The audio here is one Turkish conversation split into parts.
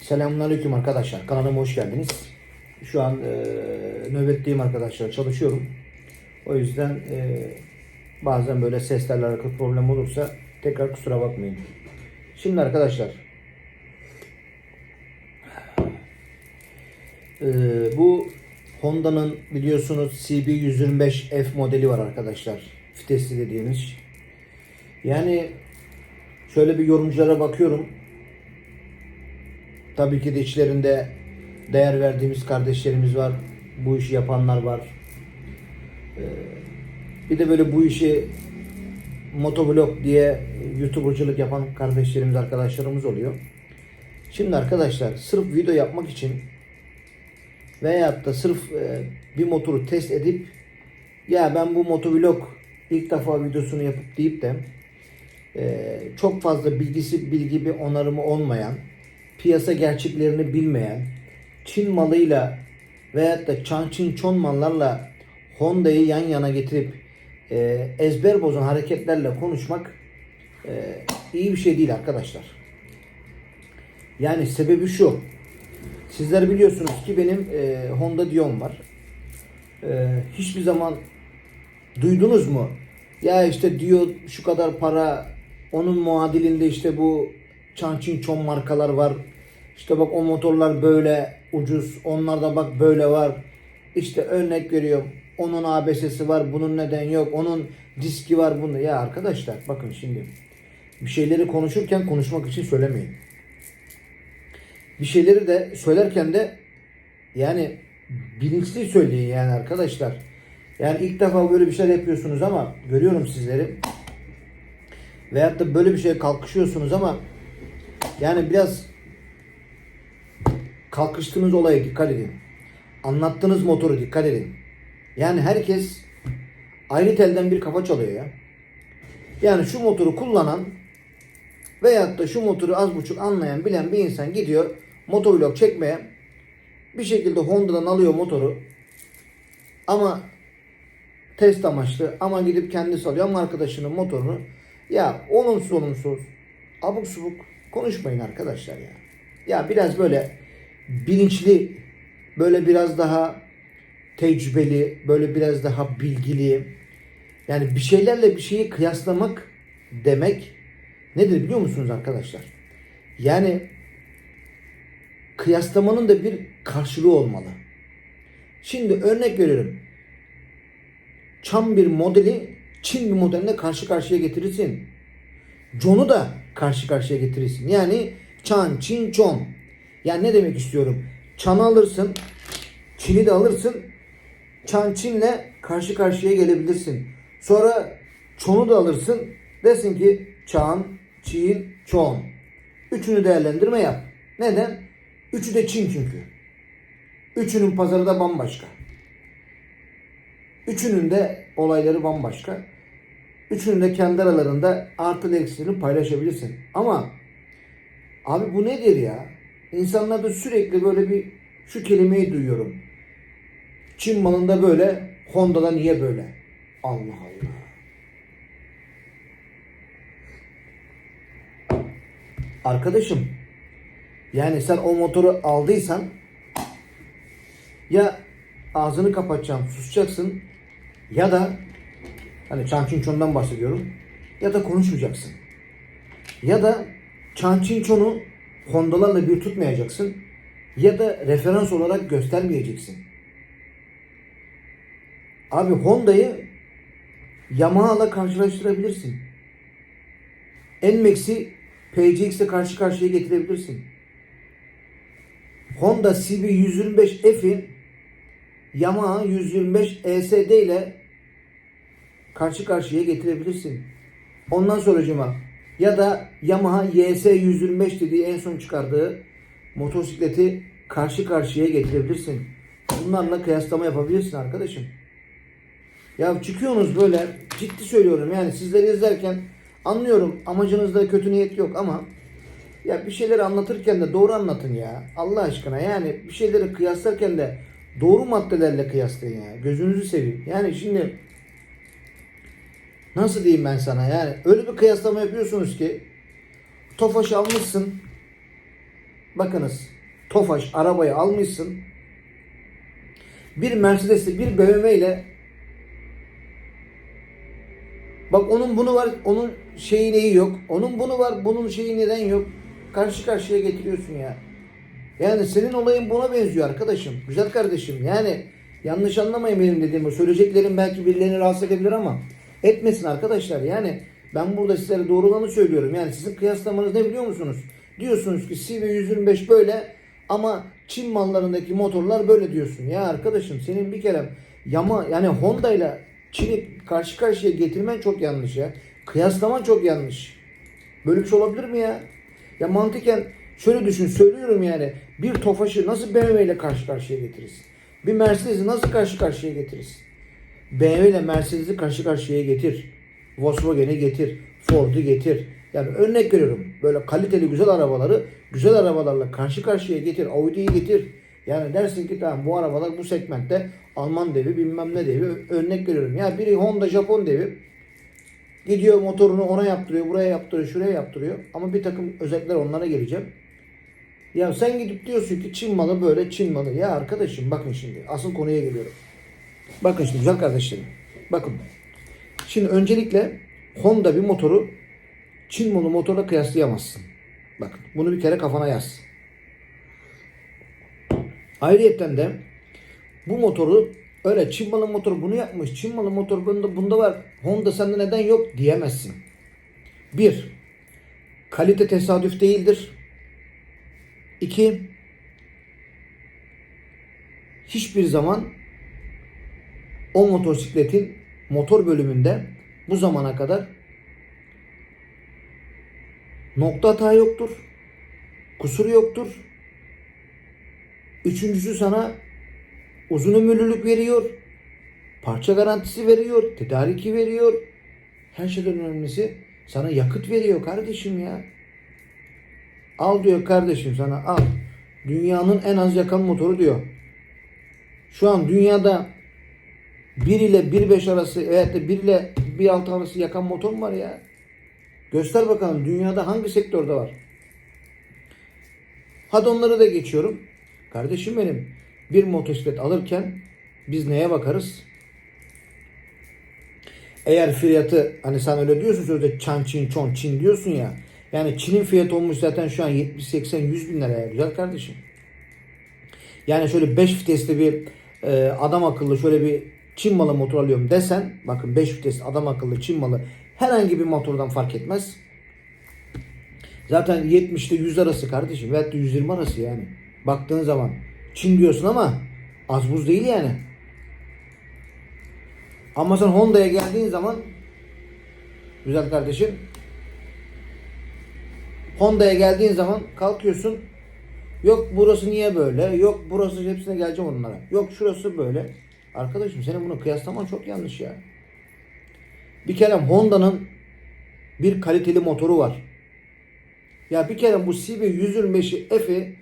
Selamünaleyküm arkadaşlar. Kanalıma hoş geldiniz. Şu an e, nöbetteyim arkadaşlar. Çalışıyorum. O yüzden e, bazen böyle seslerle alakalı problem olursa tekrar kusura bakmayın. Şimdi arkadaşlar e, bu Honda'nın biliyorsunuz CB125F modeli var arkadaşlar. Vitesli dediğimiz. Yani şöyle bir yorumculara bakıyorum. Tabii ki de içlerinde değer verdiğimiz kardeşlerimiz var. Bu işi yapanlar var. Ee, bir de böyle bu işi motovlog diye youtubercılık yapan kardeşlerimiz, arkadaşlarımız oluyor. Şimdi arkadaşlar sırf video yapmak için veyahut da sırf e, bir motoru test edip ya ben bu motovlog ilk defa videosunu yapıp deyip de e, çok fazla bilgisi, bilgi bir onarımı olmayan piyasa gerçeklerini bilmeyen, Çin malıyla veyahut da Çin Çon mallarla Honda'yı yan yana getirip e, ezber bozan hareketlerle konuşmak e, iyi bir şey değil arkadaşlar. Yani sebebi şu. Sizler biliyorsunuz ki benim e, Honda Dion var. E, hiçbir zaman duydunuz mu? Ya işte diyor şu kadar para onun muadilinde işte bu Çançin Çon markalar var. İşte bak o motorlar böyle ucuz. Onlarda bak böyle var. İşte örnek veriyorum. Onun ABS'si var. Bunun neden yok. Onun diski var. Bunu. Ya arkadaşlar bakın şimdi. Bir şeyleri konuşurken konuşmak için söylemeyin. Bir şeyleri de söylerken de yani bilinçli söyleyin yani arkadaşlar. Yani ilk defa böyle bir şeyler yapıyorsunuz ama görüyorum sizleri. Veyahut da böyle bir şeye kalkışıyorsunuz ama yani biraz kalkıştığınız olaya dikkat edin. Anlattığınız motoru dikkat edin. Yani herkes ayrı telden bir kafa çalıyor ya. Yani şu motoru kullanan veyahut da şu motoru az buçuk anlayan bilen bir insan gidiyor motovlog çekmeye bir şekilde Honda'dan alıyor motoru ama test amaçlı ama gidip kendisi alıyor ama arkadaşının motorunu ya olumsuz olumsuz abuk subuk konuşmayın arkadaşlar ya. Ya biraz böyle bilinçli, böyle biraz daha tecrübeli, böyle biraz daha bilgili. Yani bir şeylerle bir şeyi kıyaslamak demek nedir biliyor musunuz arkadaşlar? Yani kıyaslamanın da bir karşılığı olmalı. Şimdi örnek veriyorum. Çam bir modeli Çin bir modeline karşı karşıya getirirsin. John'u da karşı karşıya getirirsin. Yani Çan, Çin, Çon. Yani ne demek istiyorum? Çan'ı alırsın, Çin'i de alırsın. Çan, Çin'le karşı karşıya gelebilirsin. Sonra Çon'u da alırsın. Desin ki Çan, Çin, Çon. Üçünü değerlendirme yap. Neden? Üçü de Çin çünkü. Üçünün pazarı da bambaşka. Üçünün de olayları bambaşka. Üçünün de kendi aralarında artı eksilerini paylaşabilirsin. Ama abi bu nedir ya? İnsanlarda sürekli böyle bir şu kelimeyi duyuyorum. Çin malında böyle, Honda'da niye böyle? Allah Allah. Arkadaşım, yani sen o motoru aldıysan ya ağzını kapatacaksın, susacaksın ya da hani Çançinçon'dan bahsediyorum ya da konuşmayacaksın. Ya da Çançinçon'u Honda'larla bir tutmayacaksın ya da referans olarak göstermeyeceksin. Abi Honda'yı Yamaha'la karşılaştırabilirsin. Nmax'i PCX ile karşı karşıya getirebilirsin. Honda CB125F'i Yamaha 125 ESD ile karşı karşıya getirebilirsin. Ondan sonracıma ya da Yamaha YS 125 dediği en son çıkardığı motosikleti karşı karşıya getirebilirsin. Bunlarla kıyaslama yapabilirsin arkadaşım. Ya çıkıyorsunuz böyle ciddi söylüyorum yani sizleri izlerken anlıyorum amacınızda kötü niyet yok ama ya bir şeyleri anlatırken de doğru anlatın ya. Allah aşkına yani bir şeyleri kıyaslarken de doğru maddelerle kıyaslayın ya. Gözünüzü seveyim. Yani şimdi nasıl diyeyim ben sana yani öyle bir kıyaslama yapıyorsunuz ki Tofaş almışsın bakınız Tofaş arabayı almışsın. Bir Mercedes'le bir BMW ile Bak onun bunu var, onun şeyi neyi yok. Onun bunu var, bunun şeyi neden yok. Karşı karşıya getiriyorsun ya. Yani senin olayın buna benziyor arkadaşım. Güzel kardeşim. Yani yanlış anlamayın benim dediğimi. Söyleyeceklerim belki birilerini rahatsız edebilir ama etmesin arkadaşlar. Yani ben burada sizlere doğru olanı söylüyorum. Yani sizin kıyaslamanız ne biliyor musunuz? Diyorsunuz ki CV125 böyle ama Çin mallarındaki motorlar böyle diyorsun. Ya arkadaşım senin bir kere yama yani Honda ile Çin'i karşı karşıya getirmen çok yanlış ya. Kıyaslaman çok yanlış. Böyle bir şey olabilir mi ya? Ya mantıken şöyle düşün söylüyorum yani. Bir Tofaş'ı nasıl BMW ile karşı karşıya getiririz? Bir Mercedes'i nasıl karşı karşıya getiririz? BMW ile Mercedes'i karşı karşıya getir. Volkswagen'i getir. Ford'u getir. Yani örnek veriyorum. Böyle kaliteli güzel arabaları güzel arabalarla karşı karşıya getir. Audi'yi getir. Yani dersin ki tamam bu arabalar bu segmentte Alman devi bilmem ne devi örnek veriyorum. Ya biri Honda Japon devi gidiyor motorunu ona yaptırıyor, buraya yaptırıyor, şuraya yaptırıyor. Ama bir takım özellikler onlara geleceğim. Ya sen gidip diyorsun ki Çin malı böyle Çin malı. Ya arkadaşım bakın şimdi asıl konuya geliyorum. Bakın şimdi güzel kardeşlerim. Bakın. Şimdi öncelikle Honda bir motoru Çin malı motorla kıyaslayamazsın. Bakın bunu bir kere kafana yaz. Ayrıyeten de bu motoru öyle Çin malı motor bunu yapmış. Çin malı motor bunda, bunda var. Honda sende neden yok diyemezsin. Bir, kalite tesadüf değildir. İki, hiçbir zaman o motosikletin motor bölümünde bu zamana kadar nokta hata yoktur. Kusur yoktur. Üçüncüsü sana uzun ömürlülük veriyor. Parça garantisi veriyor. Tedariki veriyor. Her şeyden önemlisi sana yakıt veriyor kardeşim ya. Al diyor kardeşim sana al. Dünyanın en az yakan motoru diyor. Şu an dünyada 1 ile 1.5 arası veyahut da 1 ile 1.6 arası yakan motor mu var ya? Göster bakalım dünyada hangi sektörde var? Hadi onları da geçiyorum. Kardeşim benim bir motosiklet alırken biz neye bakarız? Eğer fiyatı hani sen öyle diyorsun sözde çan çin çon çin diyorsun ya. Yani Çin'in fiyatı olmuş zaten şu an 70 80 100 bin liraya güzel kardeşim. Yani şöyle 5 vitesli bir e, adam akıllı şöyle bir Çin malı motor alıyorum desen bakın 5 vitesli adam akıllı Çin malı herhangi bir motordan fark etmez. Zaten 70 ile 100 arası kardeşim veyahut da 120 arası yani. Baktığın zaman Çin diyorsun ama az buz değil yani. Ama sen Honda'ya geldiğin zaman güzel kardeşim Honda'ya geldiğin zaman kalkıyorsun yok burası niye böyle yok burası hepsine geleceğim onlara yok şurası böyle arkadaşım senin bunu kıyaslaman çok yanlış ya bir kere Honda'nın bir kaliteli motoru var ya bir kere bu CB 125'i F'i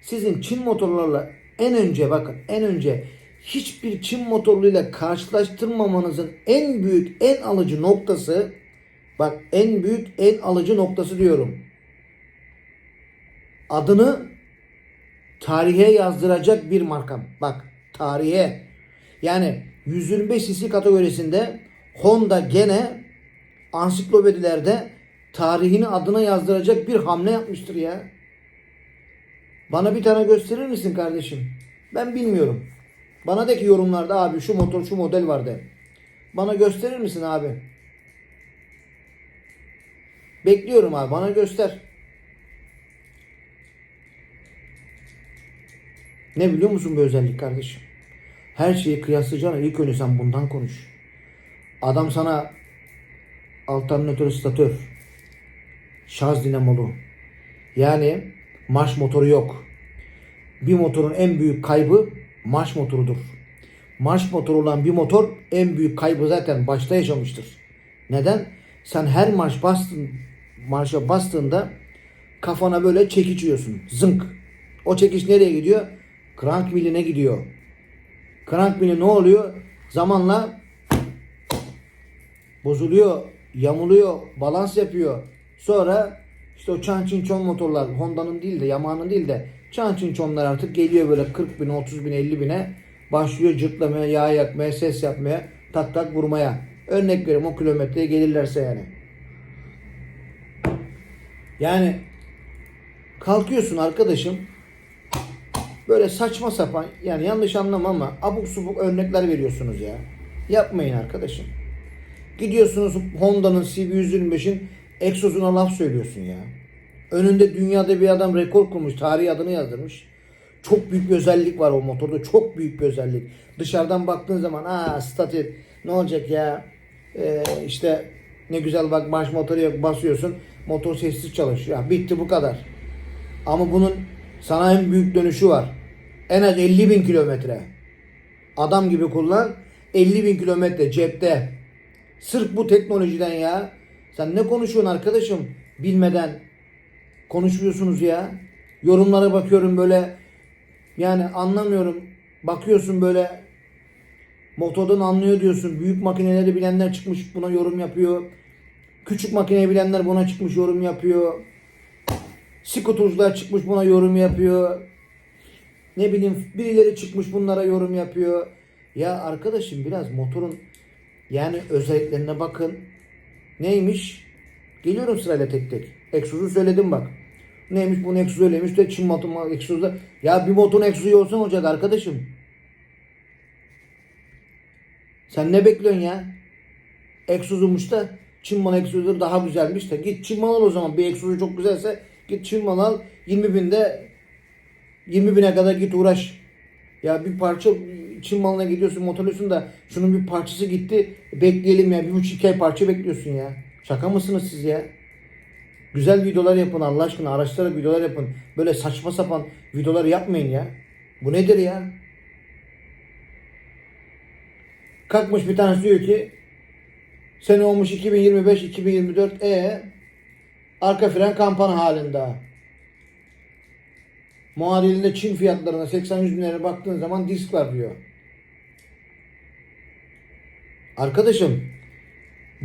sizin Çin motorlarla en önce bakın en önce hiçbir Çin motoruyla karşılaştırmamanızın en büyük en alıcı noktası bak en büyük en alıcı noktası diyorum. Adını tarihe yazdıracak bir marka. Bak tarihe. Yani 125 cc kategorisinde Honda gene ansiklopedilerde tarihini adına yazdıracak bir hamle yapmıştır ya. Bana bir tane gösterir misin kardeşim? Ben bilmiyorum. Bana de ki yorumlarda abi şu motor şu model var de. Bana gösterir misin abi? Bekliyorum abi bana göster. Ne biliyor musun bu özellik kardeşim? Her şeyi kıyaslayacağına ilk önce sen bundan konuş. Adam sana alternatör statör, şarj dinamolu, yani marş motoru yok. Bir motorun en büyük kaybı marş motorudur. Marş motoru olan bir motor en büyük kaybı zaten başta yaşamıştır. Neden? Sen her marş bastın, marşa bastığında kafana böyle çekiç yiyorsun. Zınk. O çekiç nereye gidiyor? Crank miline gidiyor. Crank mili ne oluyor? Zamanla bozuluyor, yamuluyor, balans yapıyor. Sonra İşte o çan çin çon motorlar Honda'nın değil de Yamaha'nın değil de çan çin çonlar artık geliyor böyle 40 bin, 30 bin, 50 bine başlıyor cırtlamaya, yağ yakmaya, ses yapmaya, tak tak vurmaya. Örnek veriyorum o kilometreye gelirlerse yani. Yani kalkıyorsun arkadaşım böyle saçma sapan yani yanlış anlama ama abuk subuk örnekler veriyorsunuz ya. Yapmayın arkadaşım. Gidiyorsunuz Honda'nın CB125'in egzozuna laf söylüyorsun ya. Önünde dünyada bir adam rekor kurmuş. Tarihi adını yazdırmış. Çok büyük bir özellik var o motorda. Çok büyük bir özellik. Dışarıdan baktığın zaman aa statir ne olacak ya Ee, işte ne güzel bak marş motoru yok basıyorsun. Motor sessiz çalışıyor. Ya bitti bu kadar. Ama bunun sana en büyük dönüşü var. En az 50 bin kilometre. Adam gibi kullan. 50 bin kilometre cepte. Sırf bu teknolojiden ya. Sen ne konuşuyorsun arkadaşım? Bilmeden konuşmuyorsunuz ya. Yorumlara bakıyorum böyle. Yani anlamıyorum. Bakıyorsun böyle motordan anlıyor diyorsun. Büyük makineleri bilenler çıkmış buna yorum yapıyor. Küçük makineyi bilenler buna çıkmış yorum yapıyor. Skuturcular çıkmış buna yorum yapıyor. Ne bileyim birileri çıkmış bunlara yorum yapıyor. Ya arkadaşım biraz motorun yani özelliklerine bakın. Neymiş? Geliyorum sırayla tek tek. Egzozu söyledim bak. Neymiş bunun egzozu öyleymiş de Çin motoru egzozu. Ya bir motorun egzozu olsa ne olacak arkadaşım? Sen ne bekliyorsun ya? Egzozumuş da Çin malı egzozu daha güzelmiş de. Git Çin malı al o zaman. Bir egzozu çok güzelse git Çin malı al. 20 binde 20 bine kadar git uğraş. Ya bir parça Çin malına gidiyorsun motorluyorsun da şunun bir parçası gitti. Bekleyelim ya. Bir buçuk iki ay parça bekliyorsun ya. Şaka mısınız siz ya? Güzel videolar yapın Allah aşkına. Araçlara videolar yapın. Böyle saçma sapan videolar yapmayın ya. Bu nedir ya? Kalkmış bir tanesi diyor ki sene olmuş 2025 2024 e arka fren kampana halinde. Muadilinde Çin fiyatlarına 80-100 bin liraya baktığın zaman disk var diyor. Arkadaşım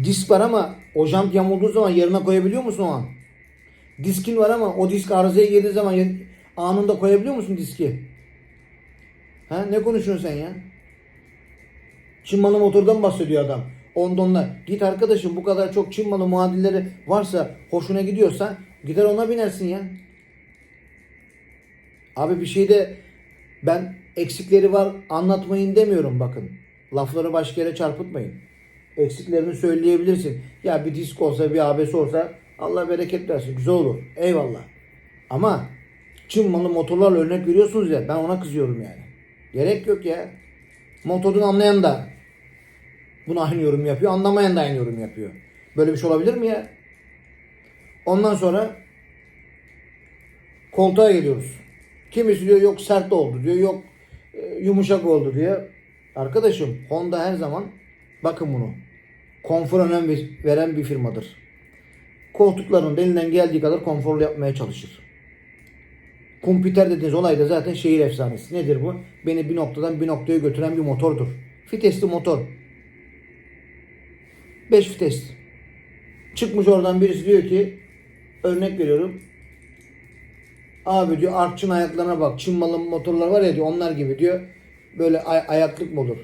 disk var ama o jant yamulduğu zaman yerine koyabiliyor musun o an? Diskin var ama o disk arızaya girdiği zaman anında koyabiliyor musun diski? Ha ne konuşuyorsun sen ya? Çin malı motordan bahsediyor adam. Ondan Git arkadaşım bu kadar çok Çin malı muadilleri varsa hoşuna gidiyorsa gider ona binersin ya. Abi bir şeyde ben eksikleri var anlatmayın demiyorum bakın. Lafları başka yere çarpıtmayın. Eksiklerini söyleyebilirsin. Ya bir disk olsa bir ABS olsa Allah bereket versin. Güzel olur. Eyvallah. Ama Çin malı motorlarla örnek veriyorsunuz ya ben ona kızıyorum yani. Gerek yok ya. Motorun anlayan da bunu aynı yorum yapıyor. Anlamayan da aynı yorum yapıyor. Böyle bir şey olabilir mi ya? Ondan sonra koltuğa geliyoruz. Kimisi diyor yok sert oldu diyor. Yok e, yumuşak oldu diyor. Arkadaşım Honda her zaman bakın bunu. Konfor önem ve- veren bir firmadır. Koltukların elinden geldiği kadar konforlu yapmaya çalışır. Kompüter dediğiniz olay da zaten şehir efsanesi. Nedir bu? Beni bir noktadan bir noktaya götüren bir motordur. Fitesli motor. 5 vites. Çıkmış oradan birisi diyor ki örnek veriyorum. Abi diyor artçın ayaklarına bak. Çin malı motorlar var ya diyor onlar gibi diyor. Böyle ay- ayaklık mı olur?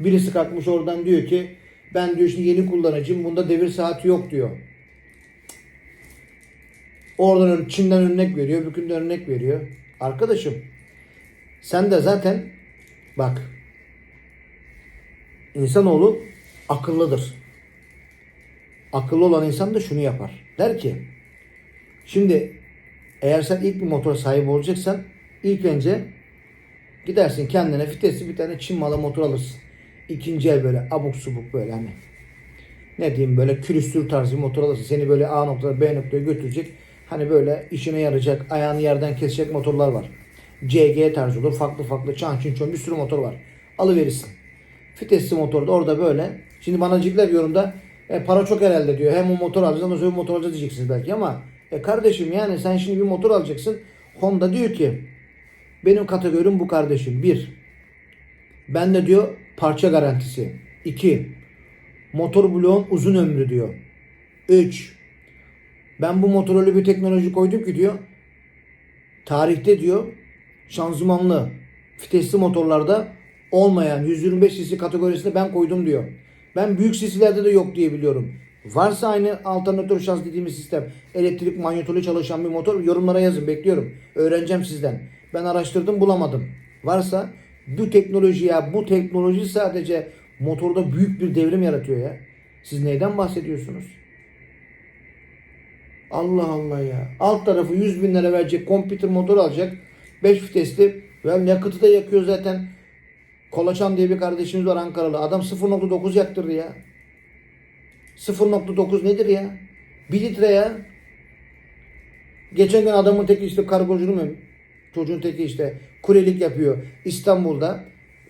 Birisi kalkmış oradan diyor ki ben diyor şimdi yeni kullanıcıyım bunda devir saati yok diyor. Oradan Çin'den örnek veriyor, bükünden örnek veriyor. Arkadaşım sen de zaten bak insanoğlu akıllıdır. Akıllı olan insan da şunu yapar. Der ki şimdi eğer sen ilk bir motor sahibi olacaksan ilk önce gidersin kendine fitesli bir tane Çin malı motor alırsın. İkinci el böyle abuk subuk böyle hani ne diyeyim böyle külüstür tarzı bir motor alırsın. Seni böyle A noktadan B noktaya götürecek. Hani böyle işine yarayacak, ayağını yerden kesecek motorlar var. CG tarzı olur. Farklı farklı çan çin çon bir sürü motor var. Alıverirsin. Fitesli motor da orada böyle. Şimdi bana diyecekler yorumda e, para çok herhalde diyor. Hem o motor alacağız ama öbür motor alacağız diyeceksiniz belki ama e, kardeşim yani sen şimdi bir motor alacaksın. Honda diyor ki benim kategorim bu kardeşim. Bir, bende diyor parça garantisi. İki, motor bloğun uzun ömrü diyor. Üç, Ben bu motora bir teknoloji koydum ki diyor. Tarihte diyor şanzımanlı vitesli motorlarda olmayan 125 cc kategorisinde ben koydum diyor. Ben büyük cc'lerde de yok diye biliyorum. Varsa aynı alternatör şans dediğimiz sistem elektrik manyetolu çalışan bir motor yorumlara yazın bekliyorum. Öğreneceğim sizden. Ben araştırdım bulamadım. Varsa bu teknoloji ya bu teknoloji sadece motorda büyük bir devrim yaratıyor ya. Siz neyden bahsediyorsunuz? Allah Allah ya. Alt tarafı 100 bin lira verecek computer motor alacak. 5 vitesli. Ve yakıtı da yakıyor zaten. Kolaçan diye bir kardeşimiz var Ankaralı. Adam 0.9 yaktırdı ya. 0.9 nedir ya? 1 litre ya. Geçen gün adamın teki işte kargocu mu? Çocuğun teki işte kulelik yapıyor İstanbul'da.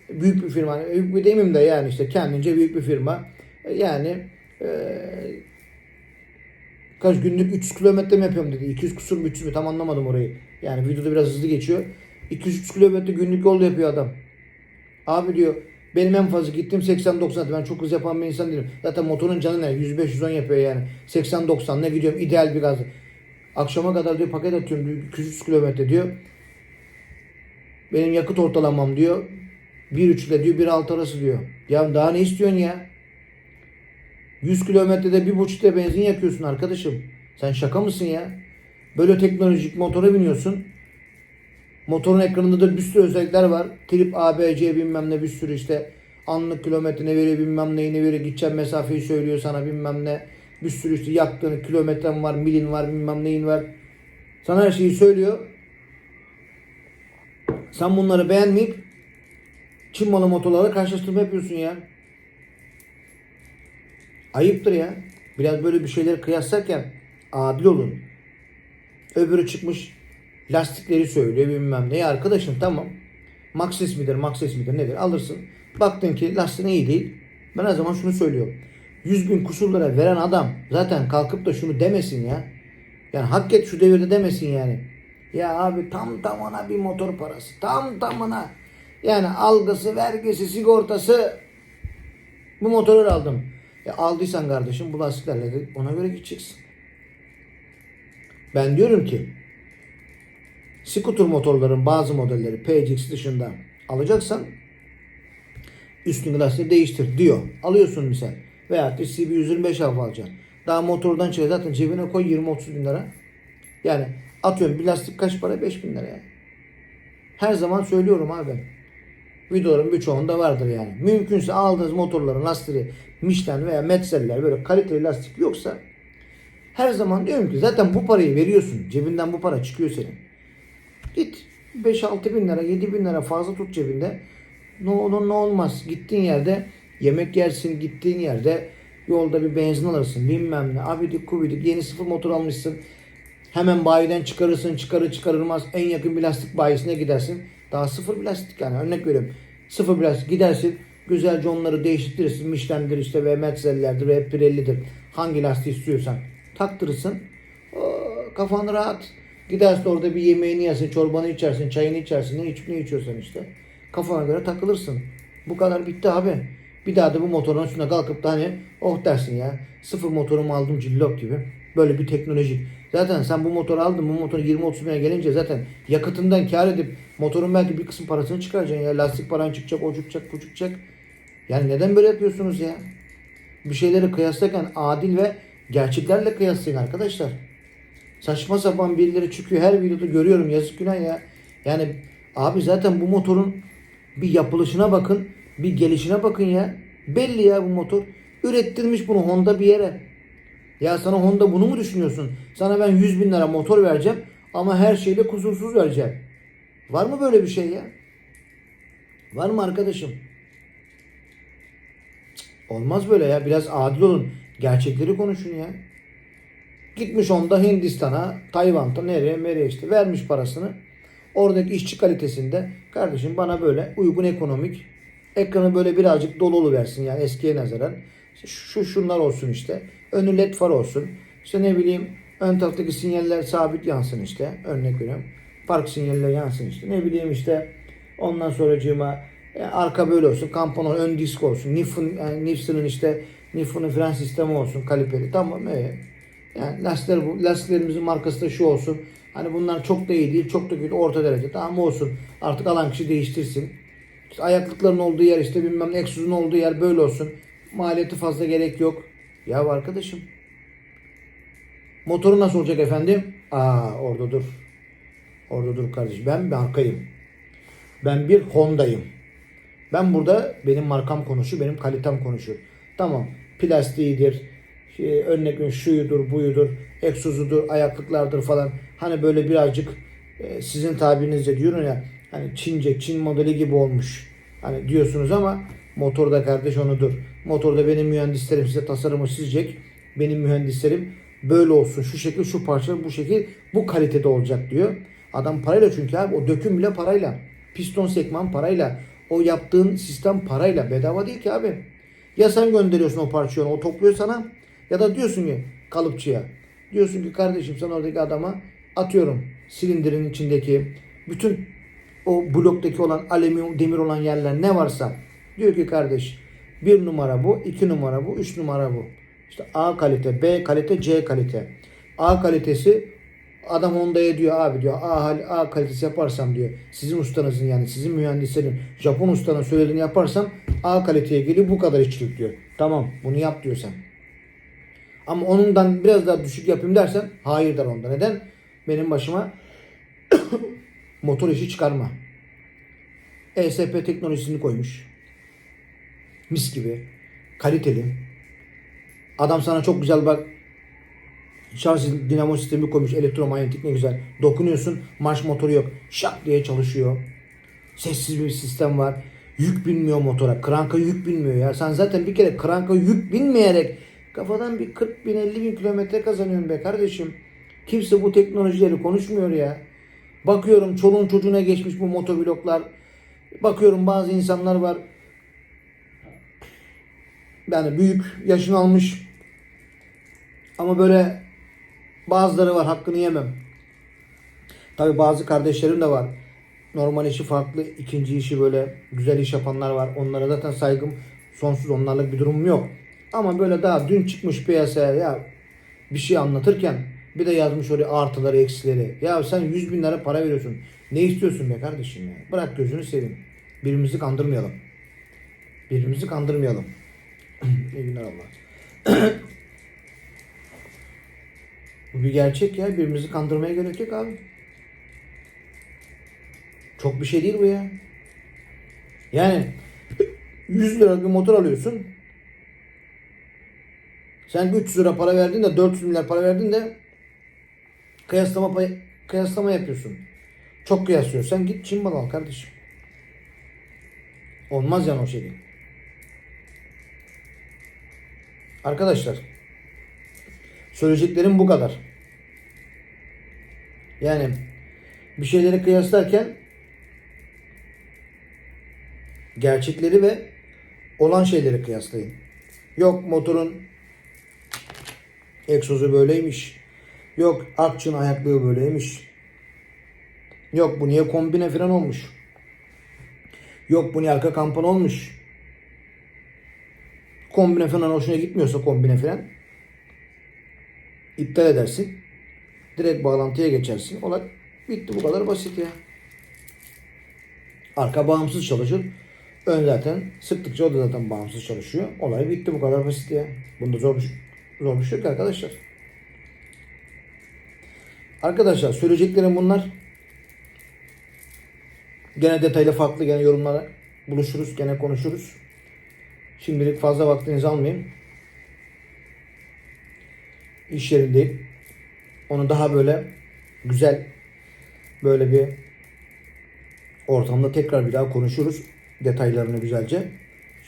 Büyük bir firma. Büyük bir demeyeyim de yani işte kendince büyük bir firma. Yani eee kaç günlük 300 kilometre mi yapıyorum dedi. 200 kusur mu 300 mü tam anlamadım orayı. Yani videoda biraz hızlı geçiyor. 200 kilometre günlük yol yapıyor adam. Abi diyor benim en fazla gittiğim 80-90 ben çok hız yapan bir insan değilim. Zaten motorun canı ne 105-110 yapıyor yani. 80-90 ne gidiyorum ideal bir gazı. Akşama kadar diyor paket atıyorum diyor 200 kilometre diyor. Benim yakıt ortalamam diyor 1.3 ile diyor 1.6 arası diyor. Ya daha ne istiyorsun ya? 100 kilometrede 1.5 litre benzin yakıyorsun arkadaşım. Sen şaka mısın ya? Böyle teknolojik motora biniyorsun. Motorun ekranında da bir sürü özellikler var. Trip ABC bilmem ne bir sürü işte anlık kilometre ne veriyor bilmem neyini veriyor. Gideceğim mesafeyi söylüyor sana bilmem ne. Bir sürü işte yaktığını kilometren var, milin var, bilmem neyin var. Sana her şeyi söylüyor. Sen bunları beğenmeyip Çin malı motorlarla karşılaştırma yapıyorsun ya. Ayıptır ya. Biraz böyle bir şeyleri kıyaslarken adil olun. Öbürü çıkmış lastikleri söylüyor bilmem ne. Arkadaşım tamam. Maxis midir, Maxis midir nedir alırsın. Baktın ki lastiğin iyi değil. Ben her zaman şunu söylüyorum. 100 bin kusurlara veren adam zaten kalkıp da şunu demesin ya. Yani hak et şu devirde demesin yani. Ya abi tam tamına bir motor parası. Tam tamına. Yani algısı, vergisi, sigortası bu motoru aldım. E aldıysan kardeşim bu lastiklerle de ona göre gideceksin. Ben diyorum ki scooter motorların bazı modelleri PCX dışında alacaksan üstünü lastiği değiştir diyor. Alıyorsun misal. Veya CB125 alfa alacaksın. Daha motordan çıkıyor zaten cebine koy 20-30 bin lira. Yani atıyorum bir lastik kaç para? 5 bin lira yani. Her zaman söylüyorum abi. Videoların birçoğunda vardır yani. Mümkünse aldığınız motorların lastiği Michelin veya Metzeler böyle kaliteli lastik yoksa her zaman diyorum ki zaten bu parayı veriyorsun. Cebinden bu para çıkıyor senin. Git 5-6 bin lira 7 bin lira fazla tut cebinde. Ne olur ne olmaz. Gittiğin yerde yemek yersin. Gittiğin yerde yolda bir benzin alırsın. Bilmem ne. Abidik kubidik yeni sıfır motor almışsın. Hemen bayiden çıkarırsın. Çıkarır çıkarılmaz. En yakın bir lastik bayisine gidersin. Daha sıfır bir lastik yani. Örnek veriyorum. Sıfır bir lastik gidersin. Güzelce onları değiştirirsin. Michelin'dir işte ve Metzeller'dir ve Pirelli'dir. Hangi lastiği istiyorsan taktırırsın. Oo, kafan rahat. Gidersin orada bir yemeğini yersin, çorbanı içersin, çayını içersin. Ne içip ne içiyorsan işte. Kafana göre takılırsın. Bu kadar bitti abi. Bir daha da bu motorun üstüne kalkıp da hani oh dersin ya. Sıfır motorumu aldım cillop gibi. Böyle bir teknolojik. Zaten sen bu motoru aldın. Bu motor 20-30 bine gelince zaten yakıtından kar edip motorun belki bir kısım parasını çıkaracaksın ya. Lastik paran çıkacak, o çıkacak, bu çıkacak. Yani neden böyle yapıyorsunuz ya? Bir şeyleri kıyaslarken adil ve gerçeklerle kıyaslayın arkadaşlar. Saçma sapan birileri çıkıyor. Her videoda görüyorum. Yazık günah ya. Yani abi zaten bu motorun bir yapılışına bakın. Bir gelişine bakın ya. Belli ya bu motor. Ürettirmiş bunu Honda bir yere. Ya sana Honda bunu mu düşünüyorsun? Sana ben 100 bin lira motor vereceğim ama her şeyle kusursuz vereceğim. Var mı böyle bir şey ya? Var mı arkadaşım? Cık, Olmaz böyle ya. Biraz adil olun. Gerçekleri konuşun ya. Gitmiş onda Hindistan'a, Tayvan'da nereye nereye işte vermiş parasını. Oradaki işçi kalitesinde kardeşim bana böyle uygun ekonomik ekranı böyle birazcık dolu versin yani eskiye nazaran. Şu şunlar olsun işte. Önü led far olsun. İşte ne bileyim ön taraftaki sinyaller sabit yansın işte. Örnek veriyorum. Park sinyalleri yansın işte. Ne bileyim işte ondan sonracığıma e, arka böyle olsun. Kamponon ön disk olsun. Nif'in yani işte Nif'in fren sistemi olsun kaliperi. Tamam evet. Yani lastikler bu. Lastiklerimizin markası da şu olsun. Hani bunlar çok da iyi değil, çok da kötü, orta derece. Tamam olsun. Artık alan kişi değiştirsin. İşte ayaklıkların olduğu yer işte bilmem egzozun olduğu yer böyle olsun. Maliyeti fazla gerek yok. Ya arkadaşım. Motoru nasıl olacak efendim? Aa orada dur. Orada dur kardeşim. Ben markayım. Ben bir Honda'yım. Ben burada benim markam konuşuyor, benim kalitem konuşuyor. Tamam. Plastiğidir, şey, veriyorum şuyudur, buyudur, egzozudur, ayaklıklardır falan. Hani böyle birazcık e, sizin tabirinizle diyorum ya hani Çince, Çin modeli gibi olmuş. Hani diyorsunuz ama motorda kardeş onudur. Motorda benim mühendislerim size tasarımı çizecek. Benim mühendislerim böyle olsun, şu şekil, şu parçalar bu şekil, bu kalitede olacak diyor. Adam parayla çünkü abi o döküm bile parayla. Piston sekman parayla. O yaptığın sistem parayla. Bedava değil ki abi. Ya sen gönderiyorsun o parçayı o topluyor sana. Ya da diyorsun ki kalıpçıya. Diyorsun ki kardeşim sen oradaki adama atıyorum silindirin içindeki bütün o bloktaki olan alüminyum demir olan yerler ne varsa diyor ki kardeş bir numara bu, iki numara bu, üç numara bu. İşte A kalite, B kalite, C kalite. A kalitesi adam Honda'ya diyor abi diyor A, hal- A kalitesi yaparsam diyor sizin ustanızın yani sizin mühendislerin Japon ustanın söylediğini yaparsam A kaliteye geliyor bu kadar işçilik diyor. Tamam bunu yap diyor sen. Ama onundan biraz daha düşük yapayım dersen hayır der onda. Neden? Benim başıma motor işi çıkarma. ESP teknolojisini koymuş. Mis gibi. Kaliteli. Adam sana çok güzel bak şarj dinamo sistemi koymuş elektromanyetik ne güzel. Dokunuyorsun marş motoru yok. Şak diye çalışıyor. Sessiz bir sistem var. Yük binmiyor motora. Kranka yük binmiyor ya. Sen zaten bir kere kranka yük binmeyerek kafadan bir 40 bin 50 bin kilometre kazanıyorsun be kardeşim. Kimse bu teknolojileri konuşmuyor ya. Bakıyorum çoluğun çocuğuna geçmiş bu motobloklar. Bakıyorum bazı insanlar var. Yani büyük yaşını almış. Ama böyle bazıları var hakkını yemem. Tabi bazı kardeşlerim de var. Normal işi farklı, ikinci işi böyle güzel iş yapanlar var. Onlara zaten saygım sonsuz. Onlarla bir durumum yok. Ama böyle daha dün çıkmış piyasaya ya bir şey anlatırken bir de yazmış oraya artıları eksileri. Ya sen 100 bin lira para veriyorsun. Ne istiyorsun be kardeşim ya? Bırak gözünü seveyim. Birbirimizi kandırmayalım. Birbirimizi kandırmayalım. İyi günler Allah. Bu bir gerçek ya. Birbirimizi kandırmaya gerek yok abi. Çok bir şey değil bu ya. Yani 100 lira bir motor alıyorsun. Sen 300 lira para verdin de 400 milyar para verdin de kıyaslama pay, kıyaslama yapıyorsun. Çok kıyaslıyorsan git Çin malı al kardeşim. Olmaz yani o şekilde. Arkadaşlar söyleyeceklerim bu kadar. Yani bir şeyleri kıyaslarken gerçekleri ve olan şeyleri kıyaslayın. Yok motorun egzozu böyleymiş. Yok akçın ayaklığı böyleymiş. Yok bu niye kombine fren olmuş. Yok bu niye arka kampan olmuş. Kombine fren hoşuna gitmiyorsa kombine fren iptal edersin. Direkt bağlantıya geçersin. Olay bitti bu kadar basit ya. Arka bağımsız çalışır. Ön zaten sıktıkça o da zaten bağımsız çalışıyor. Olay bitti bu kadar basit ya. Bunda zor bir, zor bir yok arkadaşlar. Arkadaşlar söyleyeceklerim bunlar. Gene detaylı farklı gene yorumlara buluşuruz. Gene konuşuruz. Şimdilik fazla vaktinizi almayayım. İş yerindeyim. Onu daha böyle güzel böyle bir ortamda tekrar bir daha konuşuruz detaylarını güzelce.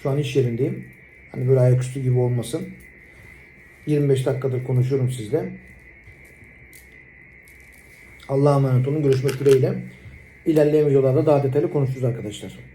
Şu an iş yerindeyim. Hani böyle ayaküstü gibi olmasın. 25 dakikadır konuşuyorum sizle. Allah'a emanet olun. Görüşmek dileğiyle. İlerleyen videolarda daha detaylı konuşuruz arkadaşlar.